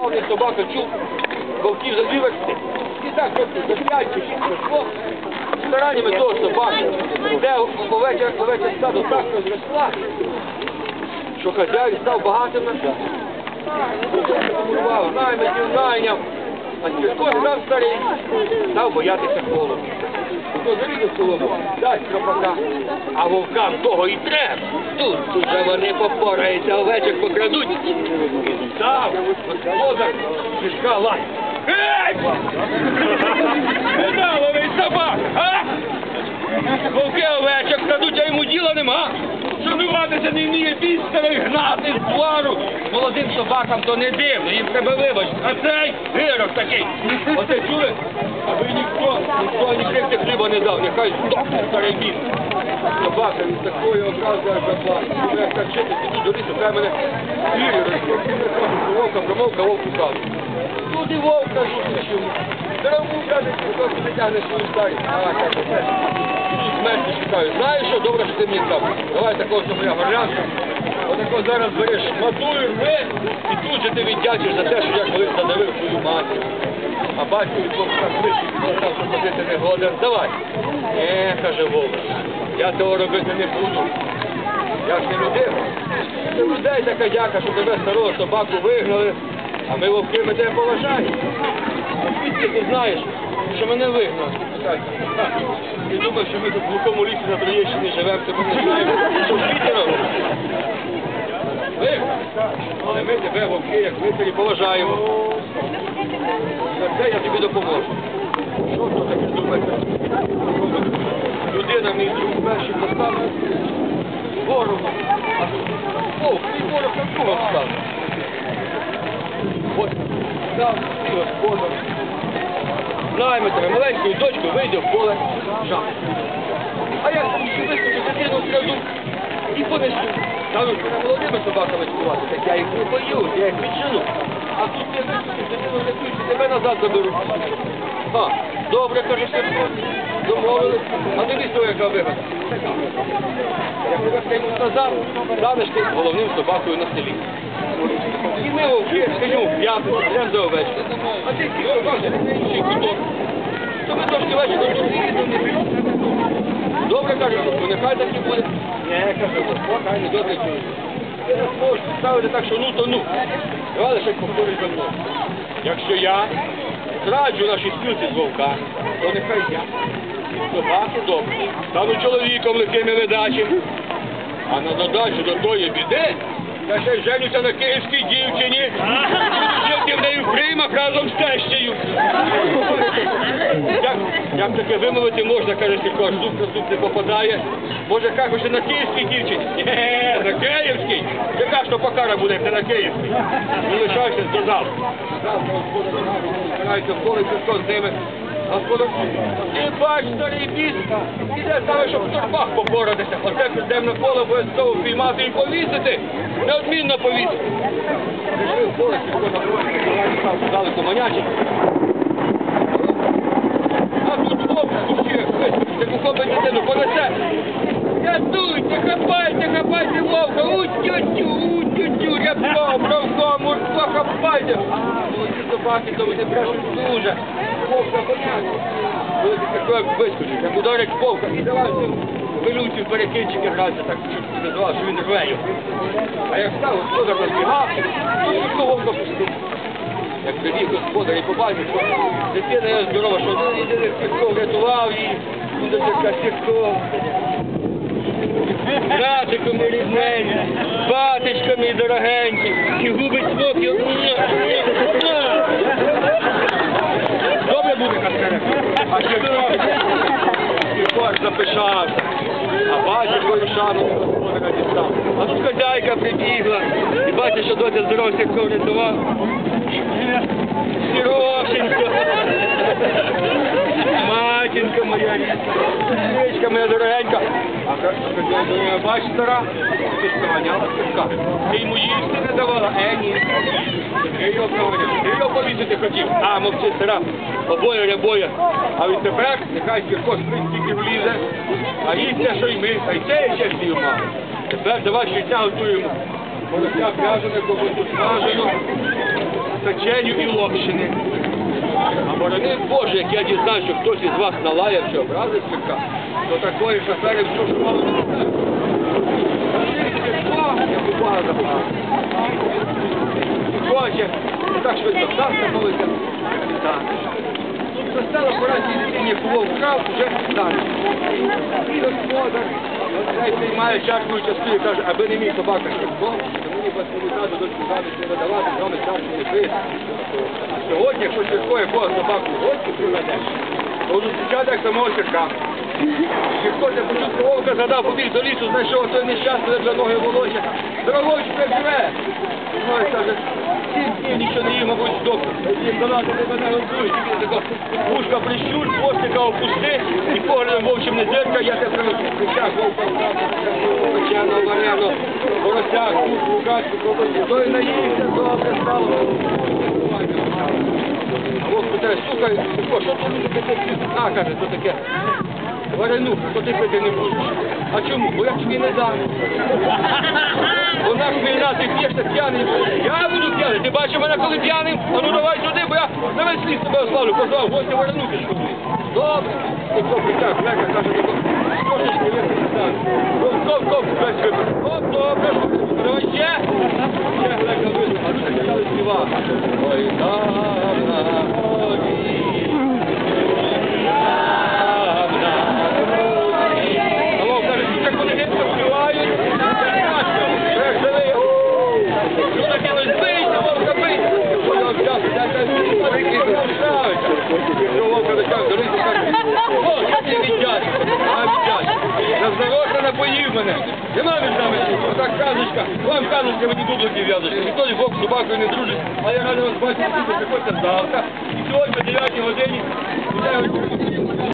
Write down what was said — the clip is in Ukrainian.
Повний собака чув, вовків за дві. І так за п'ять чи шість пройшло. Стараннями того собаки, де овеча, овеча стадо так розросла, що хазяїн став багатим на. Курував, наймитів, найняв. А через кожен старий став боятися холоду. Зарізав солому, дасть кропака. А вовкам того і треба. Тут уже вони попораються, овечок покрадуть. І став господар мішка лай. Ей! Педаловий собак, а? Вовки овечок крадуть, а йому діла нема. Шануватися не вміє бістерий гнати з двору. Молодим собакам то не дивно, їм треба вибачити. А цей гирок такий. Оце чули? Аби ніхто, ніхто ні кривти хліба не дав, нехай здохне старий біс. Собака від такої образи аж заплаче. Тому як так піду до лісу, треба мене вірю розповісти. Вовка промовка, вовку кажу. Туди вовка зустрічу. Траву каже, трохи не тягне свою старість. А, каже, це. Тут. Знаєш що, добре, що ти мені дав. Давай такого, що моя горлянка. Отако зараз береш, матуєш, рви, і тут же ти віддячиш за те, що я колись задавив свою матір. А батько від Бога сказав, що ходити не годен. Давай. Не, каже Вовк, я того робити не буду. Я ж не людина. Це людей така дяка, що тебе старого собаку вигнали, а ми вовки ми тебе поважаємо. Звідки ти знаєш, що мене вигнали? Ти думаєш, що ми тут в глухому лісі на Троєщині живемо, тебе не знаємо, що світі робимо? Вигнали. Але ми тебе, вовки, як лицарі, поважаємо. За це я тобі допоможу. Що то таке думаєте? Людина мій друг перший поставив ворогом. А вовк, твій ворог на другом став. От став твій господар. Знаємо тебе, маленькою дочкою вийде в поле жах. А я вискочу дитину краду і понесу. Стануть мене молодими собаками співати, так я їх не боюсь, я їх віджену. А тут я вискочу, дитину рятують, тебе назад заберу. А, добре, каже Сергій, домовились. А тобі що яка вигода? Як тебе приймуть назад, станеш ти головним собакою на селі. І ми скажімо, в п'ятницю, йдемо за овечки. А ти інший куток. То ми трошки вечором тут їздимо. Добре, каже, нехай так і буде. Не, каже, хай не добре чує. Ставити так, що ну, то ну. Давай лише повторюй за мною. Якщо я зраджу наші спілці з вовка, то нехай я. Собаки добре. Стану чоловіком легким і. А на додачу до тої біди, я ще женюся на київській дівчині. Жити в неї в приймах разом з тещею. Як, як таке вимовити можна, каже Сілько, аж зуб на зуб не попадає. Може, кажуть, на київській дівчині? Ні, на київській. Яка ж то покара буде, як не на київській? Не лишайся, сказав. Завтра в з ними. Господар, ти бач, старий біс, іде саме, щоб в торбах поборотися. Оце підемо на поле обов'язково піймати і повісити. Неодмінно повісити. Далеко в поле, Сілько на поле, дали команячі. А тут хлопці ще як ухопить дитину, понесе. Рятуйте, хапайте, хапайте вовка, у-тю-тю, у-тю-тю, рябко, бровко, мурко, хапайте. Молоді собаки, то вони брешуть дуже. Вовка понятно. Ти як вискочить, як ударить вовка, і давай цим велюці перекидчики грати, так називав, що він рве. А як став господар розбігав, то швидко вовка пустив. Як прибіг господар і побачив, що дитина є здорова, що один єдиний врятував її, буде така Сірко. Братику рідненький, батечко мій дорогенький, і губить спокій. Добре буде кастерек. А Сірко, Сірко аж запишався. А батько А тут хазяйка прибігла, і бачить, що доця здорова Сірко врятував. Сірошенька, матінка моя річка моя дорогенька. А хазяйка, бач, стара, ти ж проганяла сірка. Ти йому їсти не давала, е, ні. Ти його проганяв, ти його повісити хотів. А, мовчи, стара, обоє рябоє. А відтепер нехай сірко спить тільки влізе, а їсться, що й ми, а й це ще слів мало. Тепер давай щодня готуємо. Порося в'яжене, кого смажено. печеню і локшини. А борони Боже, як я дізнаюся, що хтось із вас налаяв чи образив Сірка, то такої шофери що мало не знаю. Я. Хоче, так швидко вдасться молиться. Так. Застала пора дітей, кого вкрав, вже. І господар, приймає чарку частину і каже, аби не мій собака швидко, то мені вас кажу, дочку замість не видавати, з вами чарку не пити. Сьогодні, якщо Сірко якого собаку в гості приведеш, то зустрічати як самого Сірка. Сірко це почув вовка, згадав, побіг до лісу, знайшов той нещасний для ноги волосся. Здоровочку, як живе! Ой, каже, сім днів нічого не їв, мабуть, здохне. Вушка прищур, хвостика опусти, і поглядом вовчим не зерка, я тебе. Кричак, вовка, печено, варено, поросяк, курку, качку, колбасу. Той наївся, добре стало. А вовк питає, слухай, що тут таке? А, каже, то таке. Варенуха, то ти пити не будеш. А чому? Бо я тобі не дам. Вона хмільна, ти п'єш так п'яний. Ти бачив мене коли п'яним? А ну давай сюди, бо я на весь ліс тебе ославлю. Позвав, гості варенухи Добре. І хлопець так, лека, каже, трошечки так, так, коп, коп, весь випити. Коп, добре. Давай ще. Ще лека випити. А тут почали співати. Ой, давна, ой, а вовк каже, як вони геть співають, як живий, що таке ось бийте, вовка бийте. Вона взяв, дайте мені, ставиться. Якщо вовка дочав, дорогу каже, о, я тобі віддячу, а віддячу. Назнарочно напоїв мене. Я навіть нами, отак казочка, вам казочка, мені дублики в'язочки. Ніхто ні бог з собакою не дружить, а я радий вас бачити, приходьте завтра. І сьогодні о 9 годині,